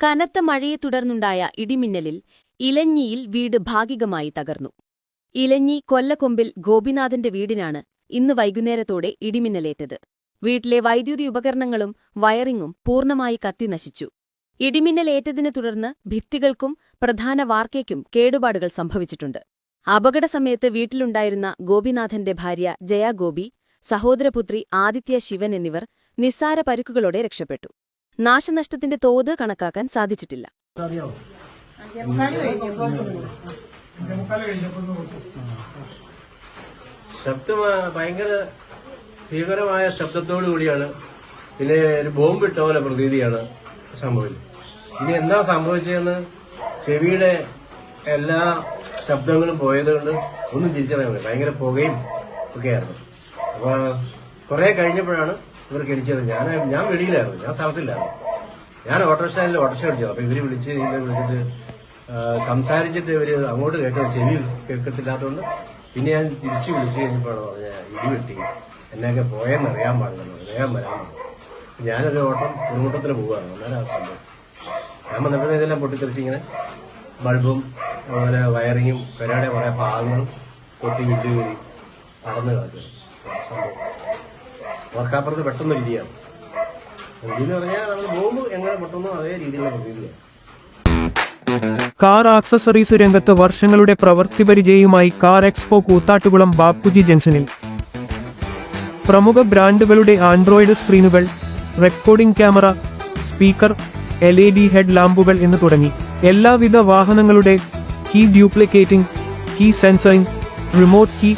കനത്ത മഴയെ തുടർന്നുണ്ടായ ഇടിമിന്നലിൽ ഇലഞ്ഞിയിൽ വീട് ഭാഗികമായി തകർന്നു. ഇലഞ്ഞി കൊല്ലക്കൊമ്പിൽ ഗോപിനാഥന്റെ വീടിനാണ് ഇന്ന് വൈകുന്നേരത്തോടെ ഇടിമിന്നലേറ്റത്. വീട്ടിലെ വൈദ്യുതി ഉപകരണങ്ങളും വയറിങ്ങും പൂർണമായി കത്തിനശിച്ചു ഇടിമിന്നലേറ്റതിനെ തുടർന്ന് ഭിത്തികൾക്കും പ്രധാന വാർക്കയ്ക്കും കേടുപാടുകൾ സംഭവിച്ചിട്ടുണ്ട്. അപകടസമയത്ത് വീട്ടിലുണ്ടായിരുന്ന ഗോപിനാഥന്റെ ഭാര്യ ജയാഗോപി സഹോദരപുത്രി ആദിത്യ ശിവൻ എന്നിവർ നിസ്സാര പരുക്കുകളോടെ രക്ഷപ്പെട്ടു. നാശനഷ്ടത്തിന്റെ തോത് കണക്കാക്കാൻ സാധിച്ചിട്ടില്ല. ഭയങ്കര ഭീകരമായ ശബ്ദത്തോടു കൂടിയാണ്. പിന്നെ ഒരു ബോംബ് ഇട്ട പോലെ പ്രതീതിയാണ് സംഭവിച്ചത് ഇനി എന്താ സംഭവിച്ചതെന്ന് ചെവിയുടെ എല്ലാ ശബ്ദങ്ങളും പോയത് കൊണ്ട് ഒന്നും തിരിച്ചറിയാൻ പറ്റില്ല. ഭയങ്കര പുകയും ഒക്കെയായിരുന്നു. അപ്പൊ കുറെ കഴിഞ്ഞപ്പോഴാണ് ഇവർക്ക് എനിക്കത് ഞാൻ ഞാൻ വെളിയിലായിരുന്നു. ഞാൻ സ്ഥലത്തില്ലായിരുന്നു. ഞാൻ ഓട്ടോ സ്റ്റാൻഡിൽ ഓട്ടോറിക്ഷ അടിച്ചു അപ്പൊ ഇവർ വിളിച്ച് ഇങ്ങനെ വിളിച്ചിട്ട് സംസാരിച്ചിട്ട് ഇവർ അങ്ങോട്ട് കേട്ടത് ചെവി കേൾക്കത്തില്ലാത്തതുകൊണ്ട് പിന്നെ ഞാൻ തിരിച്ചു വിളിച്ചു കഴിഞ്ഞപ്പോഴാണ് പറഞ്ഞ ഇടിവെട്ടി എന്നൊക്കെ പോയെന്ന് അറിയാൻ പാടില്ലെന്ന് വേഗം വരാൻ ഞാനൊരു ഓട്ടം കുടുംബത്തിന് പോവുകയാണ് അന്നേരം സംഭവം. ഞാൻ വന്നപ്പോഴേ ഇതെല്ലാം പൊട്ടിത്തെറിച്ച് ഇങ്ങനെ ബൾബും അതുപോലെ വയറിങ്ങും പെരയുടെ കുറേ ഭാഗങ്ങളും പൊട്ടി വിട്ട് കയറി നടന്നു കളഞ്ഞു സംഭവം. ഓർക്കാപ്പുറത്ത് പെട്ടെന്ന് ഇടിയാണ് ഇടിയെന്ന് പറഞ്ഞാൽ നമ്മൾ ബോംബ് എങ്ങനെ പൊട്ടുന്നോ അതേ രീതിയിലുള്ള പ്രതീതിയാണ് കാർ ആക്സസറീസ് രംഗത്ത് വർഷങ്ങളുടെ പ്രവൃത്തി പരിചയവുമായി കാർ എക്സ്പോ കൂത്താട്ടുകുളം ബാപ്പുജി ജംഗ്ഷനിൽ. പ്രമുഖ ബ്രാൻഡുകളുടെ android സ്ക്രീനുകൾ recording camera speaker L E D head ലാമ്പുകൾ എന്ന് തുടങ്ങി. എല്ലാവിധ വാഹനങ്ങളുടെ key duplicating key sensoring remote key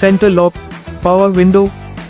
central lock power window